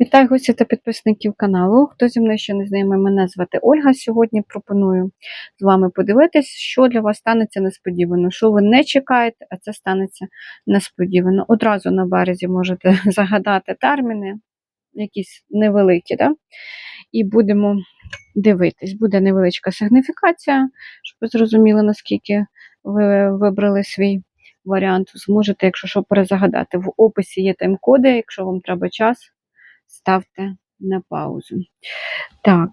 Вітаю гостів та підписників каналу. Хто зі мною ще не знайомий, мене звати Ольга. Сьогодні пропоную з вами подивитись, що для вас станеться несподівано, що ви не чекаєте, а це станеться несподівано. Одразу на березі можете загадати терміни, якісь невеликі, да? і будемо дивитись. Буде невеличка сигніфікація, щоб ви зрозуміли, наскільки ви вибрали свій варіант. Зможете, якщо що, перезагадати. В описі є тайм-коди, якщо вам треба час ставте на паузу. Так,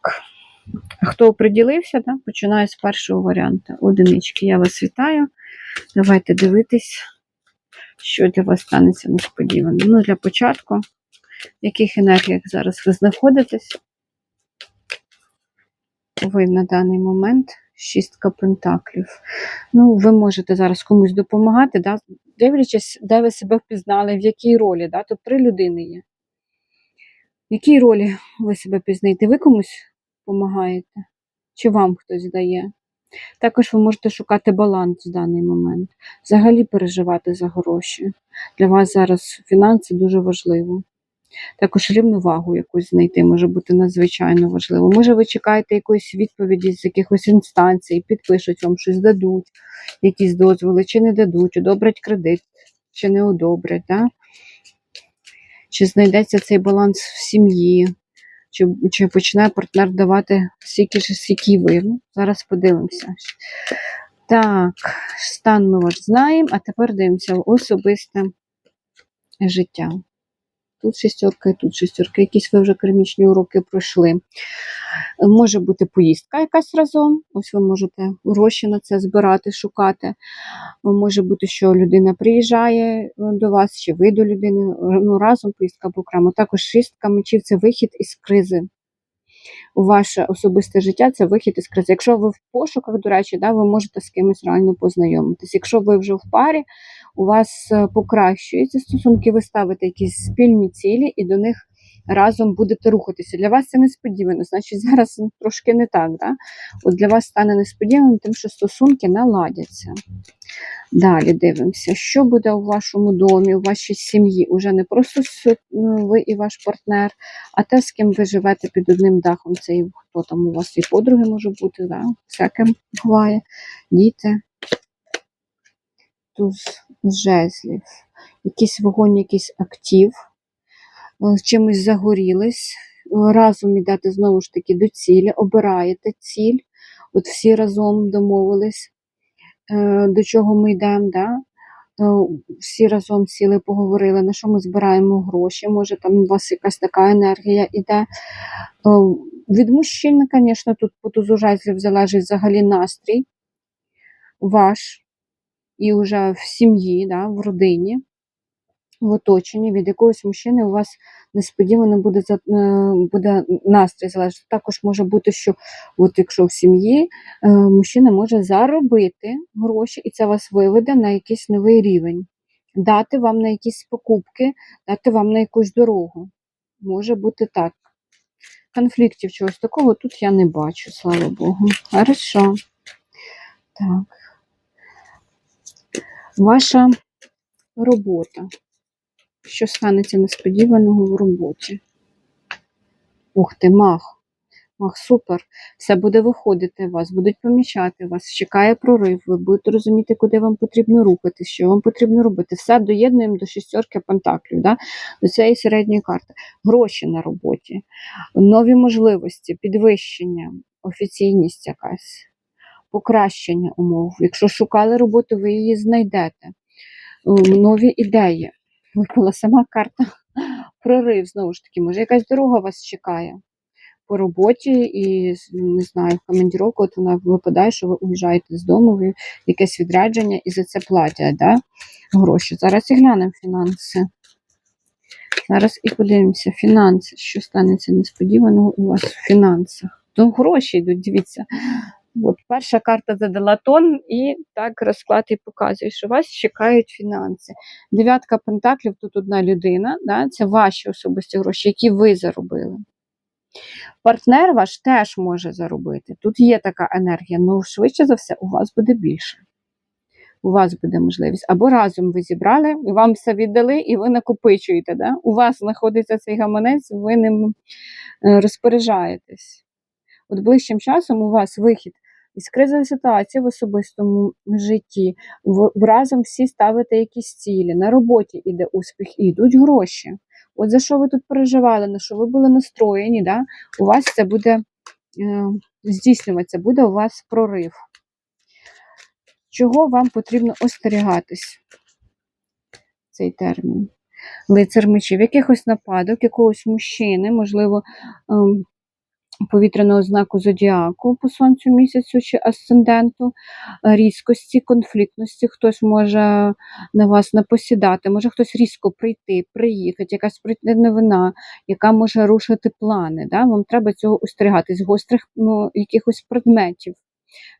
хто оприділився, да? починаю з першого варіанту. Одинички. Я вас вітаю. Давайте дивитись, що для вас станеться несподівано. Ну, для початку, в яких енергіях зараз ви знаходитесь, ви на даний момент. Шістка пентаклів. Ну, ви можете зараз комусь допомагати, да? дивлячись, де ви себе впізнали, в якій ролі. Да? Тут три людини є. В якій ролі ви себе пізнаєте? Ви комусь допомагаєте? Чи вам хтось дає? Також ви можете шукати баланс в даний момент, взагалі переживати за гроші. Для вас зараз фінанси дуже важливо. Також рівновагу якусь знайти може бути надзвичайно важливо. Може, ви чекаєте якоїсь відповіді з якихось інстанцій, підпишуть вам щось, дадуть, якісь дозволи, чи не дадуть, одобрять кредит, чи не одобрять. Да? Чи знайдеться цей баланс в сім'ї, чи чи починає партнер давати стільки ж, скільки ви. Ну, Зараз подивимося. Так, стан ми ваш знаємо, а тепер дивимося особисте життя. Тут шістерка і тут шістерка. Якісь ви вже кермічні уроки пройшли. Може бути поїздка якась разом. Ось ви можете гроші на це збирати, шукати. Може бути, що людина приїжджає е, до вас, чи ви до людини ну, разом поїздка або окремо. Також шістка мечів це вихід із кризи. У ваше особисте життя це вихід із кризи. Якщо ви в пошуках, до речі, да, ви можете з кимось реально познайомитись. Якщо ви вже в парі, у вас е, покращуються стосунки, ви ставите якісь спільні цілі і до них разом будете рухатися. Для вас це несподівано, значить, зараз трошки не так. Да? От Для вас стане несподіваним, тим, що стосунки наладяться. Далі дивимося, що буде у вашому домі, у вашій сім'ї. Уже не просто ну, ви і ваш партнер, а те, з ким ви живете під одним дахом. Це і хто там у вас і подруги може бути, да? всяке буває, діти. Туз жезлів, якийсь вогонь, якийсь актив. Е, чимось загорілись, разом йдете знову ж таки до цілі, обираєте ціль, от всі разом домовились, до чого ми йдемо. Да? Всі разом сіли, поговорили, на що ми збираємо гроші. Може, там у вас якась така енергія іде. Від мужчин, звісно, тут по тузу залежить взагалі настрій ваш і вже в сім'ї, да, в родині в оточенні від якогось мужчини у вас несподівано буде е, буде настрій залежати. Також може бути, що от якщо в сім'ї е, мужчина може заробити гроші, і це вас виведе на якийсь новий рівень, дати вам на якісь покупки, дати вам на якусь дорогу. Може бути так. Конфліктів чогось такого тут я не бачу, слава Богу. Хорошо. Так. Ваша робота що станеться несподіваного в роботі. Ух ти, мах! Мах, супер! Все буде виходити, вас будуть помічати, вас чекає прорив, ви будете розуміти, куди вам потрібно рухатись, що вам потрібно робити. Все доєднуємо до шістерки пентаклів, да? до цієї середньої карти. Гроші на роботі, нові можливості, підвищення, офіційність якась, покращення умов. Якщо шукали роботу, ви її знайдете. Нові ідеї випала сама карта прорив, знову ж таки, може, якась дорога вас чекає по роботі, і не знаю, в командіровку от вона випадає, що ви уїжджаєте з дому, ви якесь відрядження і за це платять да? гроші. Зараз і глянемо фінанси. Зараз і подивимося, фінанси, що станеться несподіваного у вас в фінансах. То гроші йдуть, дивіться. От Перша карта задала тон, і так розклад і показує, що вас чекають фінанси. Дев'ятка пентаклів тут одна людина, да, це ваші особисті гроші, які ви заробили. Партнер ваш теж може заробити. Тут є така енергія, але швидше за все, у вас буде більше. У вас буде можливість. Або разом ви зібрали, і вам все віддали, і ви накопичуєте. Да? У вас знаходиться цей гаманець, ви ним е, розпоряджаєтесь. От ближчим часом у вас вихід із кризової ситуації в особистому житті. В, разом всі ставите якісь цілі. На роботі іде успіх і йдуть гроші. От за що ви тут переживали, на що ви були настроєні, да? у вас це буде е, здійснюватися, буде у вас прорив. Чого вам потрібно остерігатись цей термін? Лицар мечів, якихось нападок, якогось мужчини, можливо, ем, повітряного знаку зодіаку по сонцю місяцю чи асценденту, е, різкості, конфліктності, хтось може на вас напосідати, може хтось різко прийти, приїхати, якась прийти новина, яка може рушити плани. Да? Вам треба цього устерігатись, гострих ну, якихось предметів.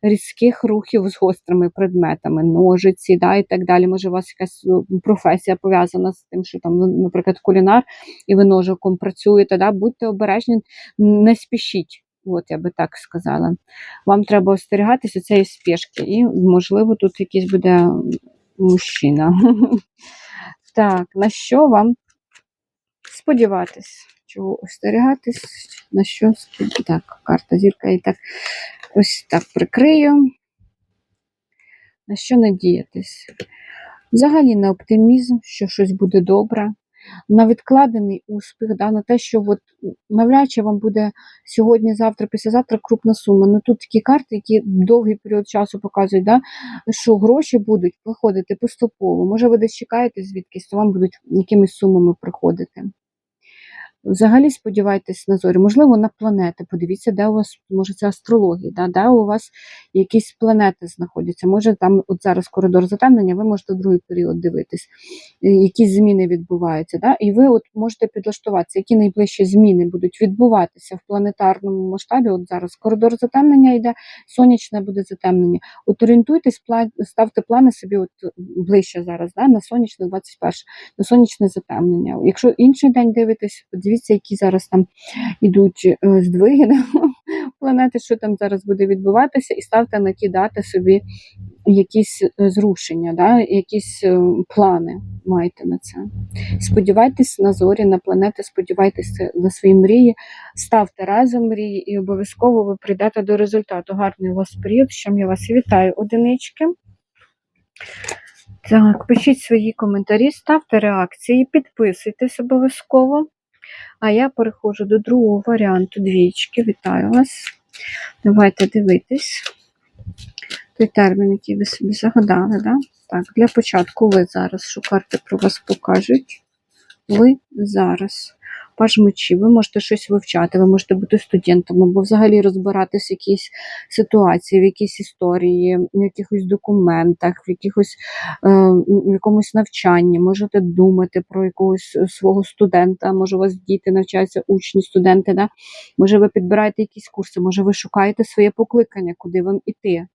Різких рухів з гострими предметами, ножиці, да, і так далі. Може, у вас якась е, професія пов'язана з тим, що там, ну, наприклад, кулінар, і ви ножиком працюєте. Да? Будьте обережні, не спішіть. От я би так сказала. Вам треба остерігатися цієї спішки, і, можливо, тут якийсь буде мужчина. Так, на що вам сподіватись? Чого остерігатись? На що? Так, карта зірка і так ось так прикрию. На що надіятись? Взагалі на оптимізм, що щось буде добре, на відкладений успіх, да, на те, що от, навряд чи вам буде сьогодні, завтра, післязавтра крупна сума. Ну тут такі карти, які довгий період часу показують, да, що гроші будуть виходити поступово. Може, ви десь чекаєте звідкись, то вам будуть якимись сумами приходити. Взагалі сподівайтесь на зорі, можливо, на планети. Подивіться, де у вас, може, це астрологія, да? де у вас якісь планети знаходяться. Може, там от зараз коридор затемнення, ви можете в другий період дивитись, е, якісь зміни відбуваються. Да? І ви от можете підлаштуватися, які найближчі зміни будуть відбуватися в планетарному масштабі. От зараз коридор затемнення йде, сонячне буде затемнення. От орієнтуйтесь, ставте плани собі от ближче зараз, да? на сонячне 21, на сонячне затемнення. Якщо інший день дивитесь, подивіться, які зараз там ідуть е, здвиги да, планети, що там зараз буде відбуватися, і ставте на ті дати собі якісь е, зрушення, да, якісь е, плани маєте на це. Сподівайтесь на зорі, на планети, сподівайтеся на свої мрії, ставте разом мрії, і обов'язково ви прийдете до результату. Гарний у вас період, чим я вас вітаю, одинички. Так, пишіть свої коментарі, ставте реакції, підписуйтесь обов'язково. А я переходжу до другого варіанту двічки. Вітаю вас. Давайте дивитись. Той термін, який ви собі загадали, да? Так, для початку ви зараз, що карти про вас покажуть. Ви зараз. Паж мечі, ви можете щось вивчати, ви можете бути студентом, або взагалі розбиратись в якійсь ситуації, в якійсь історії, в якихось документах, в якихось е, в якомусь навчанні, можете думати про якогось свого студента, може у вас діти навчаються, учні, студенти, да? може ви підбираєте якісь курси, може ви шукаєте своє покликання, куди вам іти.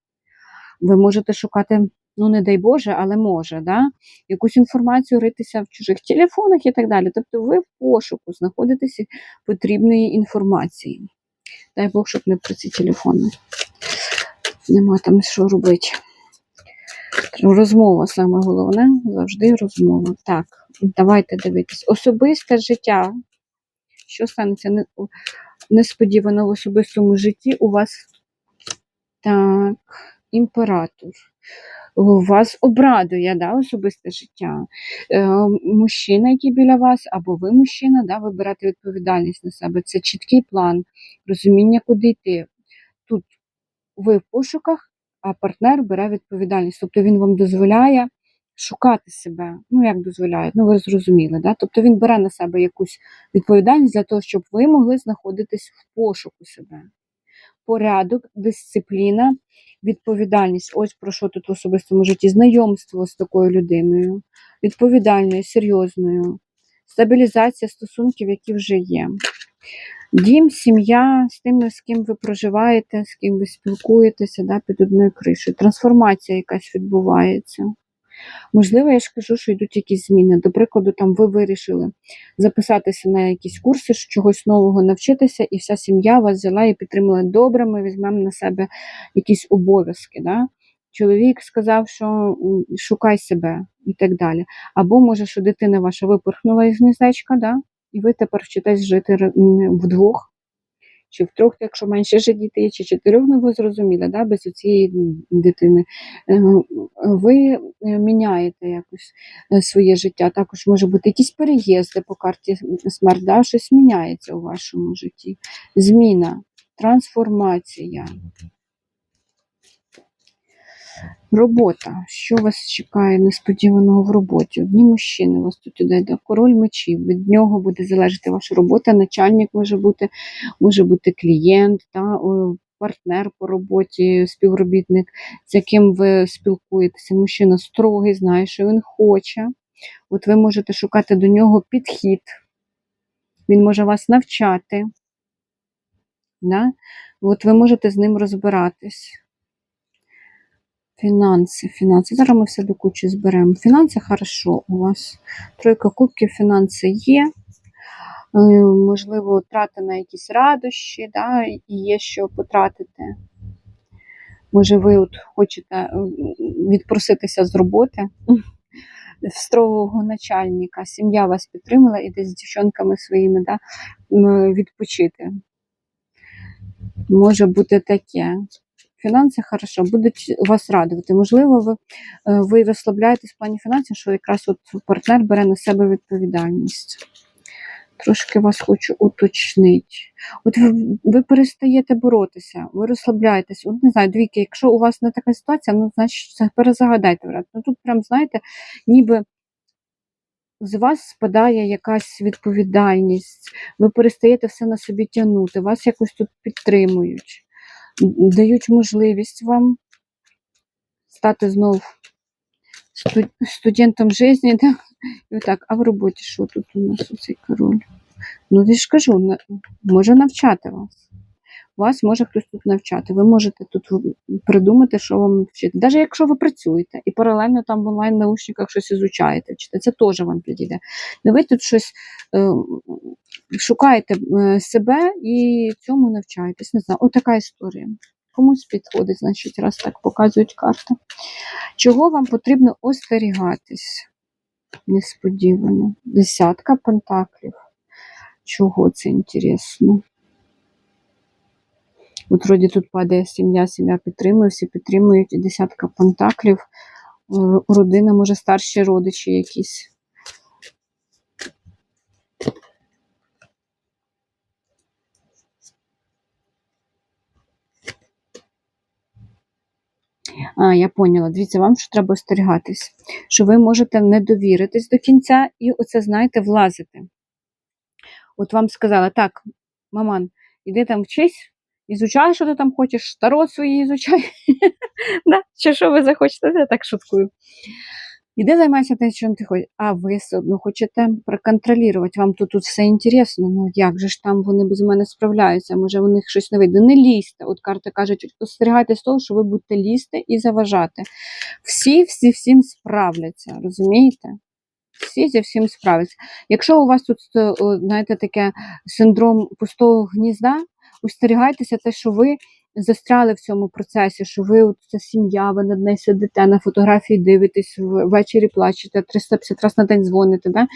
Ви можете шукати, ну не дай Боже, але може, да? якусь інформацію ритися в чужих телефонах і так далі. Тобто ви в пошуку знаходитеся потрібної інформації. Дай Бог, щоб не про ці телефони. Нема там що робити. Розмова саме головне, завжди розмова. Так, давайте дивитись. Особисте життя. Що станеться несподівано в особистому житті у вас? Так, імператор. Вас обрадує да, особисте життя. Е, мужчина, який біля вас, або ви мужчина, да, ви берете відповідальність на себе. Це чіткий план, розуміння, куди йти. Тут ви в пошуках, а партнер бере відповідальність. Тобто він вам дозволяє шукати себе. Ну, як дозволяє, ну ви зрозуміли. Да? Тобто він бере на себе якусь відповідальність для того, щоб ви могли знаходитись в пошуку себе. Порядок, дисципліна, відповідальність. Ось про що тут в особистому житті. Знайомство з такою людиною, відповідальною, серйозною, стабілізація стосунків, які вже є. Дім, сім'я з тими, з ким ви проживаєте, з ким ви спілкуєтеся да, під одною кришею. Трансформація якась відбувається. Можливо, я ж кажу, що йдуть якісь зміни. До прикладу, там ви вирішили записатися на якісь курси, чогось нового навчитися, і вся сім'я вас взяла і підтримала добре. Ми візьмемо на себе якісь обов'язки. Да? чоловік сказав, що шукай себе і так далі. Або може, що дитина ваша випорхнула із гніздечка, да? і ви тепер вчитесь жити вдвох. Чи втрьох, якщо менше вже дітей, чи чотирьох, ну ви зрозуміли, да, без цієї дитини. Е, Ви е, міняєте якось е, своє життя. Також може бути якісь переїзди по карті смерть, да, щось міняється у вашому житті. Зміна, трансформація. Робота. Що вас чекає несподіваного в роботі? Одні мужчини вас тут іде, да? король мечів. Від нього буде залежати ваша робота. Начальник може бути, може бути клієнт, о, партнер по роботі, співробітник, з яким ви спілкуєтеся. Мужчина строгий, знає, що він хоче. От ви можете шукати до нього підхід. Він може вас навчати. Да? От ви можете з ним розбиратись. Фінанси, фінанси. Зараз ми все до кучі зберемо. Фінанси хорошо у вас. Тройка кубків, фінанси є. Е, Можливо, трати на якісь радощі, да, і є що потратити. Може, ви от хочете е, відпроситися з роботи в строгого начальника, сім'я вас підтримала і десь з дівчонками своїми да, відпочити. Може бути таке. Фінанси хорошо, будуть вас радувати. Можливо, ви, е, ви розслабляєтесь в плані фінансів, що якраз от партнер бере на себе відповідальність. Трошки вас хочу уточнити. От ви, ви перестаєте боротися, ви розслабляєтесь. От не знаю, двійки, якщо у вас не така ситуація, ну значить це перезагадайте. варіант. Ну тут прям, знаєте, ніби з вас спадає якась відповідальність, ви перестаєте все на собі тягнути, вас якось тут підтримують дають можливість вам стати знов студентом житті. Да? І так, а в роботі що тут у нас цей король? Ну, я ж кажу, може навчати вас. Вас може хтось тут навчати. Ви можете тут придумати, що вам вчити. Навіть якщо ви працюєте і паралельно там в онлайн-наушниках щось ізучаєте, вчите, це теж вам підійде. Ну, ви тут щось е, шукаєте е, себе і цьому навчаєтесь. Не знаю, отака історія. Комусь підходить, значить, раз так показують карти. Чого вам потрібно остерігатись? Несподівано. Десятка пентаклів. Чого це інтересно? От вроді тут падає сім'я, сім'я підтримує, всі підтримують, і десятка пентаклів. Е, Родина, може, старші родичі якісь. А, я поняла. Дивіться, вам що треба остерігатись, що ви можете не довіритись до кінця і оце, знаєте, влазити. От вам сказала, так, маман, іди там вчись, ізучай, що ти там хочеш, таро свої ізучай. да? Чи що ви захочете, я так шуткую. Іди займайся тим, чим ти хочеш, а ви все одно хочете проконтролювати. Вам тут, тут все інтересно. Ну як же ж там вони без мене справляються? Може, у них щось не вийде. Не лізьте. От карти кажуть, остерігайтесь того, що ви будете лізти і заважати. Всі, всі, всім справляться, розумієте? Всі зі всім справляться. Якщо у вас тут, знаєте, таке синдром пустого гнізда, остерігайтеся те, що ви застряли в цьому процесі, що ви от ця сім'я, ви над нею сидите, на фотографії дивитесь, ввечері плачете, 350 разів на день дзвоните. Да?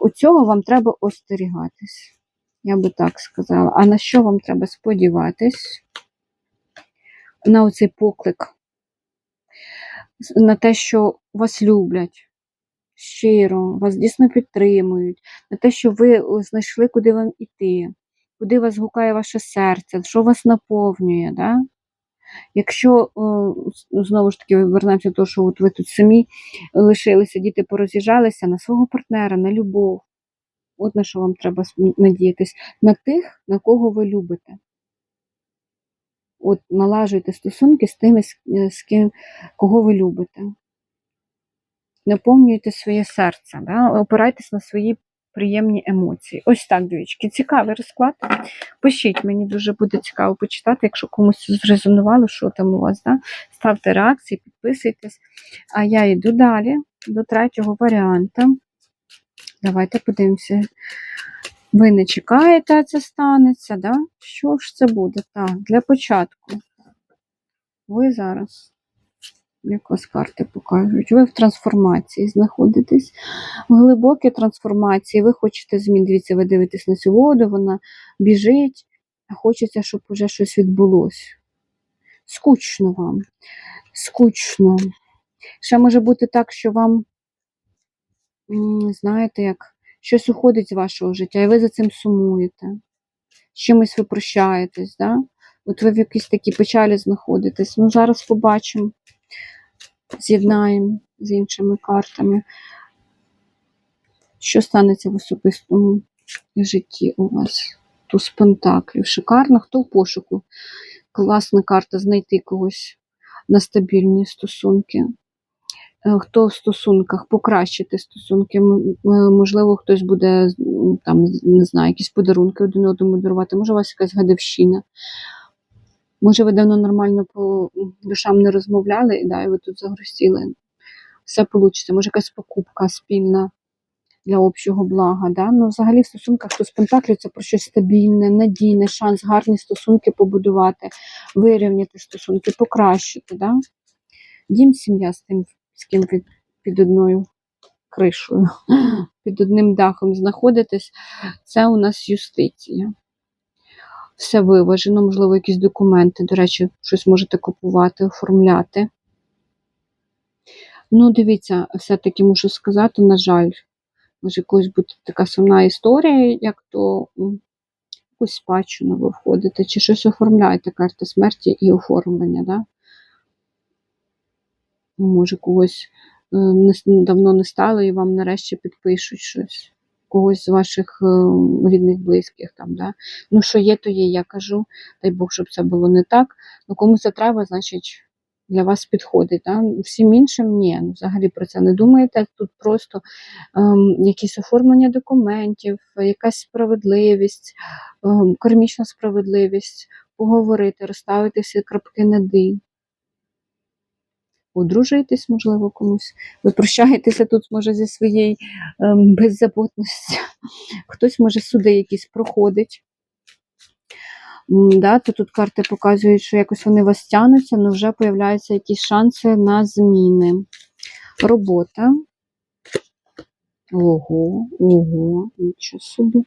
У цього вам треба остерігатись. Я би так сказала. А на що вам треба сподіватись? На оцей поклик, на те, що вас люблять щиро, вас дійсно підтримують, на те, що ви знайшли, куди вам іти, куди вас гукає ваше серце, що вас наповнює. Да? Якщо знову ж таки вернемося до того, що от ви тут самі лишилися, діти пороз'їжджалися на свого партнера, на любов. От на що вам треба надіятись, на тих, на кого ви любите. От налажуйте стосунки з тими, е, з ким, кого ви любите. Наповнюйте своє серце, да? опирайтесь на свої приємні емоції. Ось так, дівчатки, цікавий розклад. Пишіть, мені дуже буде цікаво почитати, якщо комусь зрезонувало, що там у вас. Да? Ставте реакції, підписуйтесь. А я йду далі до третього варіанту. Давайте подивимося. Ви не чекаєте, а це станеться, да? Що ж це буде? Так, для початку. Ви зараз Як вас карти покажуть? Ви в трансформації знаходитесь, в глибокій трансформації, ви хочете змін. Дивіться, ви дивитесь на цю воду, вона біжить, а хочеться, щоб вже щось відбулося. Скучно вам. Скучно. Ще може бути так, що вам, знаєте, як щось уходить з вашого життя, і ви за цим сумуєте. З чимось ви прощаєтесь, да? От ви в якійсь такій печалі знаходитесь. Ну, зараз побачимо, з'єднаємо з іншими картами. Що станеться в особистому житті у вас? Туз пентаклів. Шикарно, хто в пошуку? Класна карта знайти когось на стабільні стосунки. Е, Хто в стосунках, покращити стосунки. М- Можливо, хтось буде там, не знаю, якісь подарунки один одному дарувати, може, у вас якась гадовщина. Може, ви давно нормально по душам не розмовляли, да, і ви тут загрустіли. Все вийде. Може, якась покупка спільна для общого блага. Да? Ну, взагалі, в стосунках хто з пентаклів це про щось стабільне, надійне, шанс гарні стосунки побудувати, вирівняти стосунки, покращити. Да? Дім, сім'я з тим, з ким ви під одною кришою, під одним дахом знаходитесь, це у нас юстиція. Все виважено, можливо, якісь документи, до речі, щось можете купувати, оформляти. Ну, дивіться, все-таки мушу сказати, на жаль, може якось бути така сумна історія, як то якусь спадщину ви входите, чи щось оформляєте, карти смерті і оформлення, да? Ну, Може, когось е, давно не стало і вам нарешті підпишуть щось. Когось з ваших е, рідних, близьких там, да? Ну, що є, то є, я кажу. Дай Бог, щоб це було не так. Ну, кому це треба, значить, для вас підходить. Да? Всім іншим ні. Ну, взагалі про це не думаєте. Тут просто ем, якісь оформлення документів, якась справедливість, ем, кармічна справедливість, поговорити, розставити всі крапки над «і». Одружуєтесь, можливо, комусь. Ви прощаєтеся тут, може, зі своєю ем, беззаботністю. Хтось, може, суди якісь проходить. Да, то тут карти показують, що якось вони вас тянуться, але вже появляються якісь шанси на зміни. Робота. Ого, ого, нічого собі.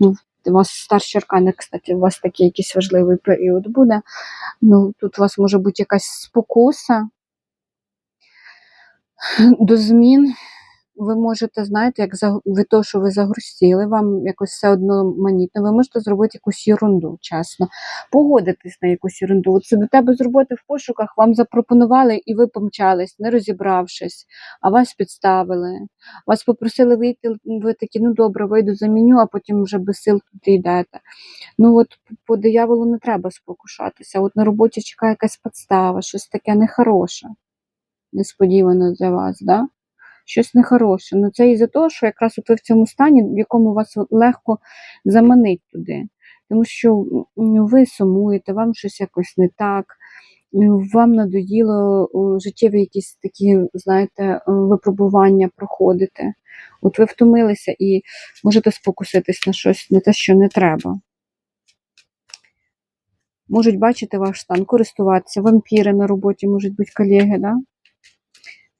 Ну, у вас старші аркани, кстати, у вас такий якийсь важливий період буде. Ну, тут у вас може бути якась спокуса до змін. Ви можете, знаєте, як за ви то, що ви загрустіли, вам якось все одно манітно, ви можете зробити якусь ерунду, чесно. Погодитись на якусь ерунду. От до тебе з роботи в пошуках вам запропонували, і ви помчались, не розібравшись, а вас підставили. Вас попросили вийти, ви такі, ну добре, вийду заміню, а потім вже без сил туди йдете. Ну от по дияволу не треба спокушатися. От на роботі чекає якась підстава, щось таке нехороше, несподівано для вас, да? щось нехороше. Ну це із-за того, що якраз от ви в цьому стані, в якому вас легко заманить туди. Тому що ви сумуєте, вам щось якось не так, вам надоїло життєві якісь такі, знаєте, випробування проходити. От ви втомилися і можете спокуситись на щось, на те, що не треба. Можуть бачити ваш стан, користуватися, вампіри на роботі, можуть бути колеги, да?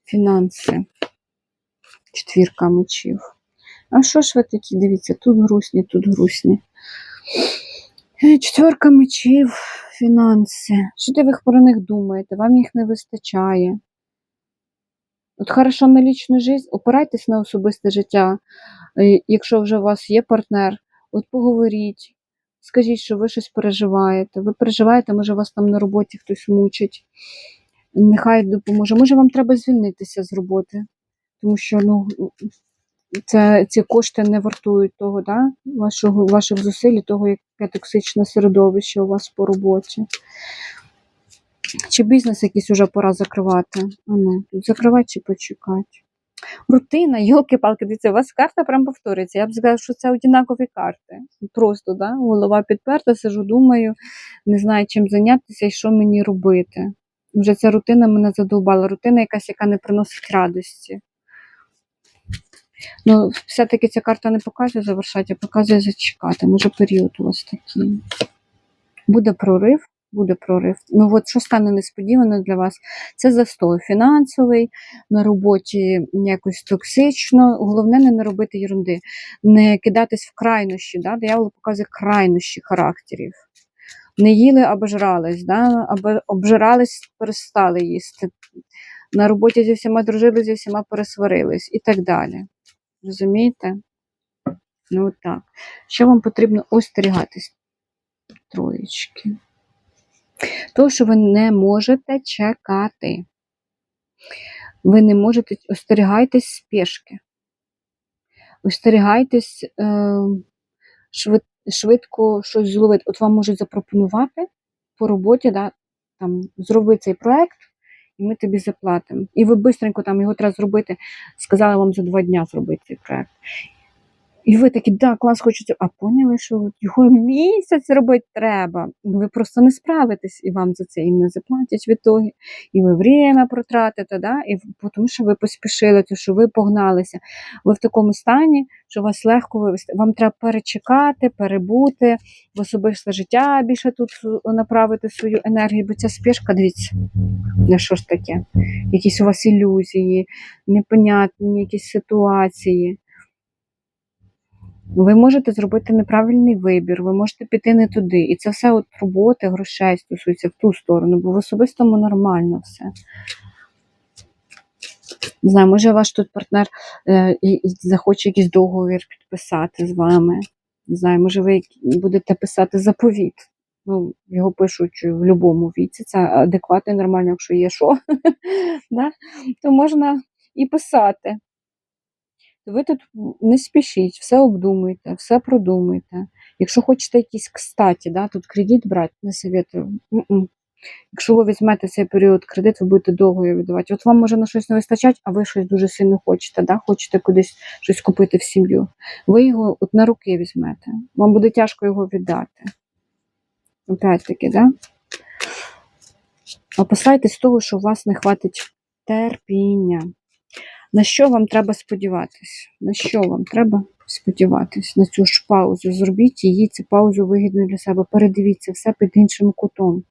Фінанси. Четвірка мечів. А що ж ви такі? Дивіться, тут грустні, тут грустні. Е, Четверка мечів, фінанси. Що ви про них думаєте? Вам їх не вистачає. От хорошо на лічну життя, опирайтесь на особисте життя. Е, Якщо вже у вас є партнер, от поговоріть, скажіть, що ви щось переживаєте. Ви переживаєте, може вас там на роботі хтось мучить. Нехай допоможе. Може, вам треба звільнитися з роботи, тому що ну, це, ці кошти не вартують того, да? вашого, ваших зусиль, того, яке токсичне середовище у вас по роботі. Чи бізнес якийсь уже пора закривати? А ну, тут закривати чи почекати? Рутина, йолки-палки, дивіться, у вас карта прям повторюється. Я б сказала, що це однакові карти. Просто, да? голова підперта, сижу, думаю, не знаю, чим зайнятися і що мені робити. Вже ця рутина мене задовбала. Рутина якась, яка не приносить радості. Ну, все-таки ця карта не показує завершати, а показує зачекати. Може, період у вас такий. Буде прорив, буде прорив. Ну от що стане несподівано для вас? Це застой фінансовий, на роботі якось токсично. Головне не наробити ерунди, не кидатись в крайнощі. Да? Диявол показує крайнощі характерів. Не їли, а обжрались, да? обжирались, перестали їсти. На роботі зі всіма дружили, зі всіма пересварились і так далі. Розумієте? Ну так. Що вам потрібно остерігатись? Троєчки. То, що ви не можете чекати. Ви не можете остерігайтесь спешки. Остерігайтесь е, швид, швидко щось зловити. От вам можуть запропонувати по роботі, да, там, зроби цей проект, і ми тобі заплатимо. І ви швидко там його треба зробити. Сказали вам за два дня зробити цей проект. І ви такі, да, клас, хочете, а поняли, що його місяць робити треба. Ви просто не справитесь, і вам за це і не заплатять в ітогі, і ви время протратите, да? і тому що ви поспішили, то що ви погналися. Ви в такому стані, що вас легко вивести. Вам треба перечекати, перебути, в особисте життя більше тут е, направити свою енергію, бо ця спішка, дивіться, на що ж таке? Якісь у вас ілюзії, непонятні якісь ситуації. Ви можете зробити неправильний вибір, ви можете піти не туди. І це все от роботи, грошей стосується в ту сторону, бо в особистому нормально все. Не знаю, може ваш тут партнер е, і, і захоче якийсь договір підписати з вами. Не знаю, може ви будете писати заповіт. Ну, його пишуть в будь-якому віці. Це адекватно і нормально, якщо є що, да? то можна і писати. Ви тут не спішіть, все обдумуйте, все продумуйте. Якщо хочете якісь кстаті, да, тут кредит брати, не советую. М-м. Якщо ви візьмете цей період кредит, ви будете довго його віддавати. От вам може на щось не вистачати, а ви щось дуже сильно хочете, да? хочете кудись щось купити в сім'ю. Ви його от на руки візьмете. Вам буде тяжко його віддати. Опять-таки, да? Опасайтесь того, що у вас не хватить терпіння. На що вам треба сподіватись? На що вам треба сподіватись? На цю ж паузу. Зробіть її, цю паузу вигідною для себе. Передивіться все під іншим кутом.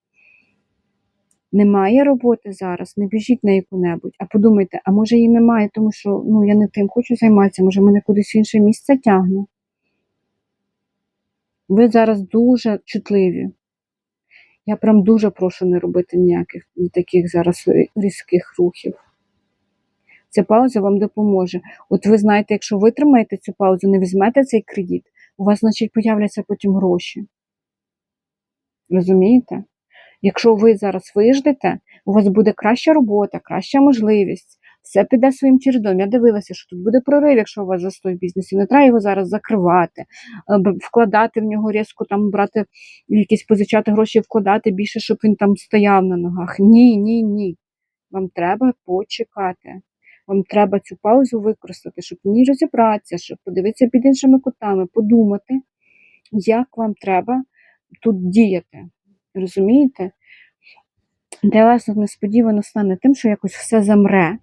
Немає роботи зараз, не біжіть на яку-небудь, а подумайте, а може її немає, тому що ну, я не тим хочу займатися, може мене кудись інше місце тягне. Ви зараз дуже чутливі. Я прям дуже прошу не робити ніяких таких зараз різких рухів. Ця пауза вам допоможе. От ви знаєте, якщо витримаєте цю паузу, не візьмете цей кредит, у вас, значить, появляться потім гроші. Розумієте? Якщо ви зараз виждете, у вас буде краща робота, краща можливість, все піде своїм чередом. Я дивилася, що тут буде прорив, якщо у вас застой в бізнесі. Не треба його зараз закривати, е, вкладати в нього різко, там брати якісь позичати гроші, вкладати більше, щоб він там стояв на ногах. Ні, ні, ні. Вам треба почекати. Вам треба цю паузу використати, щоб в ній розібратися, щоб подивитися під іншими кутами, подумати, як вам треба тут діяти. Розумієте? Для вас несподівано стане тим, що якось все замре.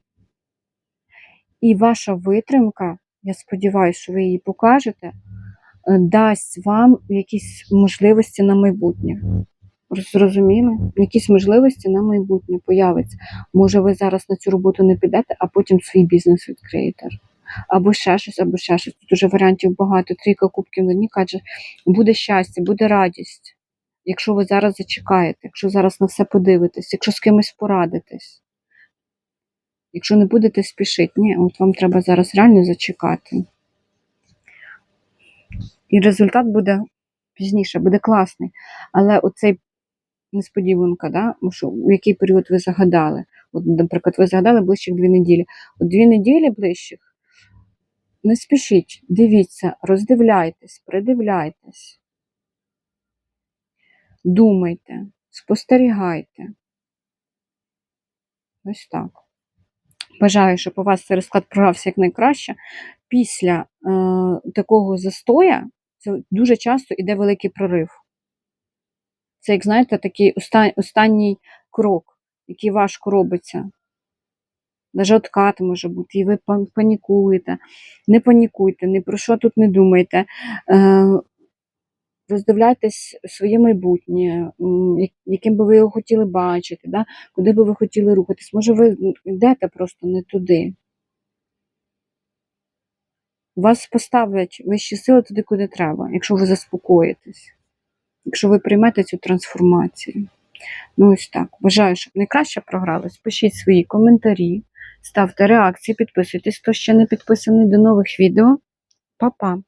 І ваша витримка, я сподіваюся, що ви її покажете, е, дасть вам якісь можливості на майбутнє. Зрозуміли? Якісь можливості на майбутнє появиться. Може, ви зараз на цю роботу не підете, а потім свій бізнес відкриєте. Або ще щось, або ще щось. Тут уже варіантів багато. Трійка кубків на дні каже, буде щастя, буде радість. Якщо ви зараз зачекаєте, якщо зараз на все подивитесь, якщо з кимось порадитесь. Якщо не будете спішити, ні, от вам треба зараз реально зачекати. І результат буде пізніше, буде класний. Але оцей несподіванка, да? ну, що, в який період ви загадали. От, наприклад, ви загадали ближчих дві неділі. От дві неділі ближчих. Не спішіть, дивіться, роздивляйтесь, придивляйтесь. Думайте, спостерігайте. Ось так. Бажаю, щоб у вас цей розклад програвся якнайкраще. Після е, такого застоя це дуже часто йде великий прорив. Це, як знаєте, такий оста- останній крок, який важко робиться. Даже откат може бути, і ви панікуєте. Не панікуйте, ні про що тут не думайте. Е, роздивляйтесь своє майбутнє, яким би ви його хотіли бачити, да? куди би ви хотіли рухатись. Може, ви йдете просто не туди. Вас поставлять вищі сили туди, куди треба, якщо ви заспокоїтесь, якщо ви приймете цю трансформацію. Ну, ось так. Бажаю, щоб найкраще програлось. Пишіть свої коментарі, ставте реакції, підписуйтесь, хто ще не підписаний до нових відео. Па-па!